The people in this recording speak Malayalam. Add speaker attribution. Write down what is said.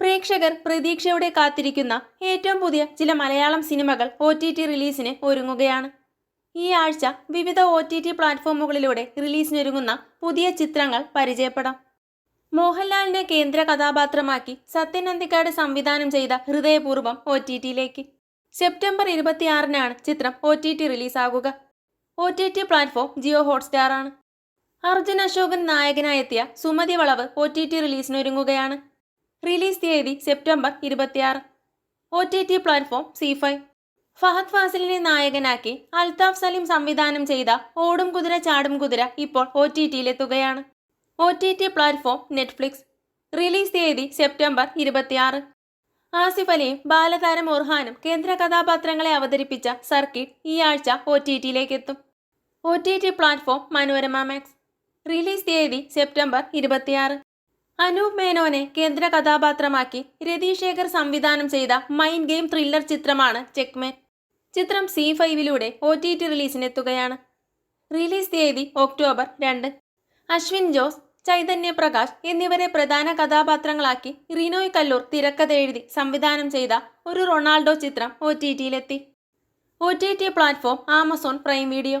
Speaker 1: പ്രേക്ഷകർ പ്രതീക്ഷയോടെ കാത്തിരിക്കുന്ന ഏറ്റവും പുതിയ ചില മലയാളം സിനിമകൾ ഒ ടി ടി റിലീസിന് ഒരുങ്ങുകയാണ്. ഈ ആഴ്ച വിവിധ ഒ ടി ടി പ്ലാറ്റ്ഫോമുകളിലൂടെ റിലീസിനൊരുങ്ങുന്ന പുതിയ ചിത്രങ്ങൾ പരിചയപ്പെടാം. മോഹൻലാലിനെ കേന്ദ്ര കഥാപാത്രമാക്കി സത്യൻ അന്തിക്കാട് സംവിധാനം ചെയ്ത ഹൃദയപൂർവം ഒ ടി ടിയിലേക്ക്. സെപ്റ്റംബർ ഇരുപത്തിയാറിനാണ് ചിത്രം O T T റിലീസാകുക. O T T platform Jio Hotstar ആണ് Arjun Ashokan നായകനായെത്തിയ Sumathi Valavu O T T റിലീസിനൊരുങ്ങുകയാണ്. Release തീയതി സെപ്റ്റംബർ ഇരുപത്തിയാറ്. O T T platform C five Fahadh ഫാസിലിനെ നായകനാക്കി അൽതാഫ് സലീം സംവിധാനം ചെയ്ത ഓടും കുതിര ചാടും കുതിര ഇപ്പോൾ O T ടിയിലെത്തുകയാണ് O T T platform Netflix release തീയതി സെപ്റ്റംബർ ഇരുപത്തിയാറ്. ആസിഫ് അലിയും ബാലതാരം ഒർഹാനും കേന്ദ്ര കഥാപാത്രങ്ങളെ അവതരിപ്പിച്ച സർക്കിട്ട് ഈ ആഴ്ച ഒ ടി ടിയിലേക്ക് എത്തും O T T platform Manorama max. Release തീയതി സെപ്റ്റംബർ ഇരുപത്തിയാറ്. അനൂപ് മേനോനെ കേന്ദ്ര കഥാപാത്രമാക്കി രതീഷ് ശേഖർ സംവിധാനം ചെയ്ത മൈൻഡ് ഗെയിം ത്രില്ലർ ചിത്രമാണ് ചെക്ക്മേൻ. ചിത്രം സി ഫൈവിലൂടെ ഒ ടി ടി റിലീസിനെത്തുകയാണ്. റിലീസ് തീയതി ഒക്ടോബർ രണ്ട്. അശ്വിൻ ജോസ് ചൈതന്യ പ്രകാശ് എന്നിവരെ പ്രധാന കഥാപാത്രങ്ങളാക്കി റിനോയ് കല്ലൂർ തിരക്കഥ എഴുതി സംവിധാനം ചെയ്ത ഒരു റൊണാൾഡോ ചിത്രം O T ടിയിലെത്തി O T T platform Amazon Prime Video.